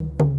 ก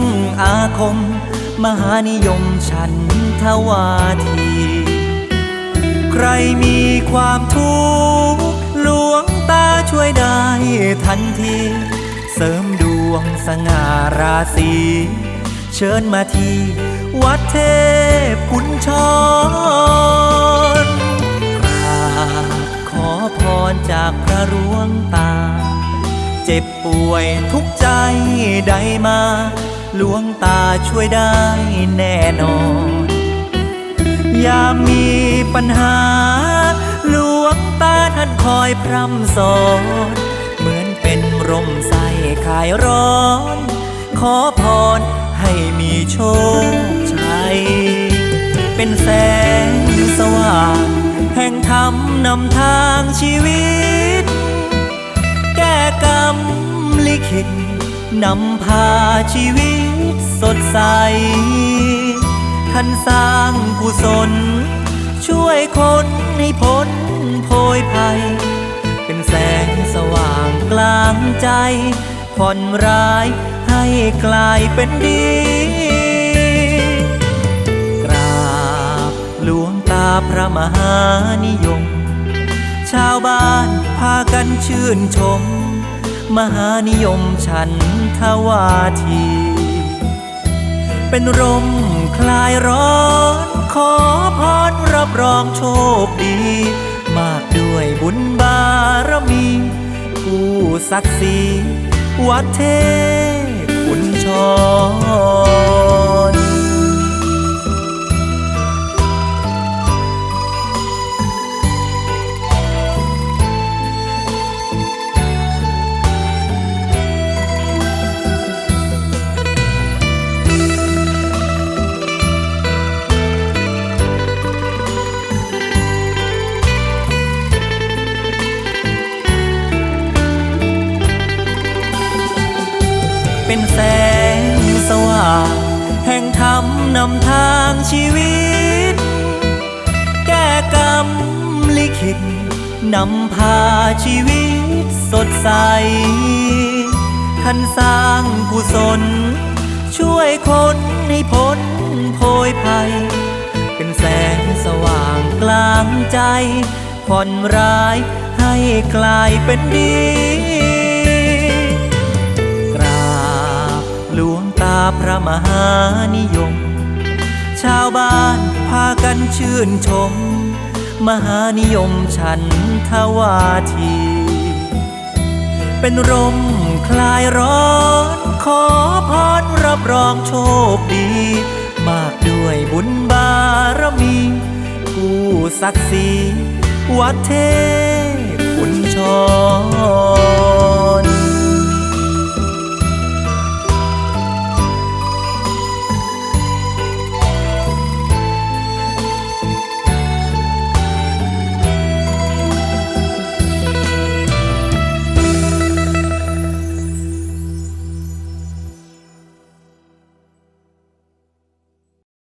องอาคม มหานิยมฉันทวาที ใครมีความทุกข์หลวงตาช่วยได้ทันที เสริมดวงสง่าราศีเชิญมาที่วัดเทพกุญชรกราบขอพรจากพระหลวงตา จ็บป่วยทุกใจใดมาหลวงตาช่วยได้แน่นอนอย่ามีปัญหาหลวงตาท่านคอยพร่ำสอน เหมือนเป็นร่มใสคลายร้อน ขอพรให้มีโชคชัย เป็นแสงสว่าง แห่งธรรมนำทางชีวิต แก้กรรมลิขิตนำพาชีวิตสดใส ท่านสร้างกุศล ช่วยคนให้พ้นโพยภัย เป็นแสงสว่างกลางใจผ่อนร้ายให้กลายเป็นดี กราบหลวงตาพระมหานิยม ชาวบ้าน พากันชื่นชม มหานิยมฉันทวาที เป็นร่มคลายร้อน ขอพรรับรองโชคดี มากด้วยบุญบารมีผู้ศักดิ์ศรีวัดเทพกุญชร เป็นแสงสว่าง แห่งธรรมนำทางชีวิต แก้กรรมลิขิตนำพาชีวิตสดใสท่านสร้างกุศล ช่วยคนให้พ้นโพยภัย เป็นแสงสว่างกลางใจผ่อนร้ายให้กลายเป็นดี พระมหานิยม ชาวบ้านพากันชื่นชม มหานิยมฉันทวาที เป็นร่มคลายร้อน ขอพรรับรองโชคดี มากด้วยบุญบารมีผู้ศักดิ์ศรีวัดเท